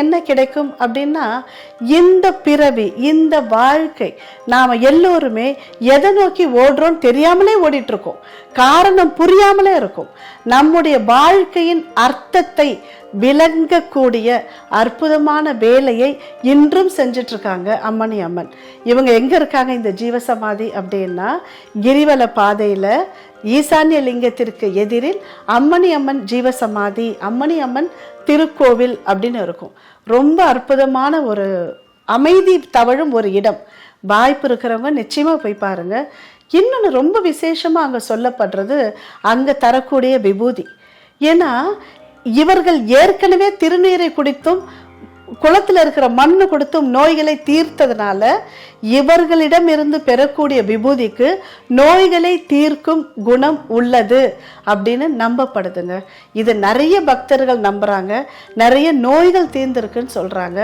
என்ன கிடைக்கும் அப்படின்னா இந்த பிறவி இந்த வாழ்க்கை நாம் எல்லோருமே எதை நோக்கி ஓடுறோம் தெரியாமலே ஓடிட்டுருக்கோம். காரணம் புரியாமலே இருக்கும். நம்முடைய வாழ்க்கையின் அர்த்தத்தை விளங்கக்கூடிய அற்புதமான வேலையை இன்றும் செஞ்சுட்டு இருக்காங்க அம்மணி அம்மன். இவங்க எங்க இருக்காங்க இந்த ஜீவசமாதி அப்படின்னா கிரிவல பாதையில் ஈசான்ய லிங்கத்திற்கு எதிரில் அம்மணி அம்மன் ஜீவசமாதி அம்மணி அம்மன் திருக்கோவில் அப்படின்னு இருக்கும். ரொம்ப அற்புதமான ஒரு அமைதி தவழும் ஒரு இடம். வாய்ப்பு இருக்கிறவங்க நிச்சயமா போய் பாருங்க. இன்னொன்று ரொம்ப விசேஷமாக அங்கே சொல்லப்படுறது அங்கே தரக்கூடிய விபூதி. ஏன்னா இவர்கள் ஏற்கனவே திருநீரை குடித்தும் குளத்தில் இருக்கிற மண்ணு கொடுத்தும் நோய்களை தீர்த்ததுனால இவர்களிடம் இருந்து பெறக்கூடிய விபூதிக்கு நோய்களை தீர்க்கும் குணம் உள்ளது அப்படின்னு நம்பப்படுதுங்க. இது நிறைய பக்தர்கள் நம்புகிறாங்க நிறைய நோய்கள் தீர்ந்திருக்குன்னு சொல்கிறாங்க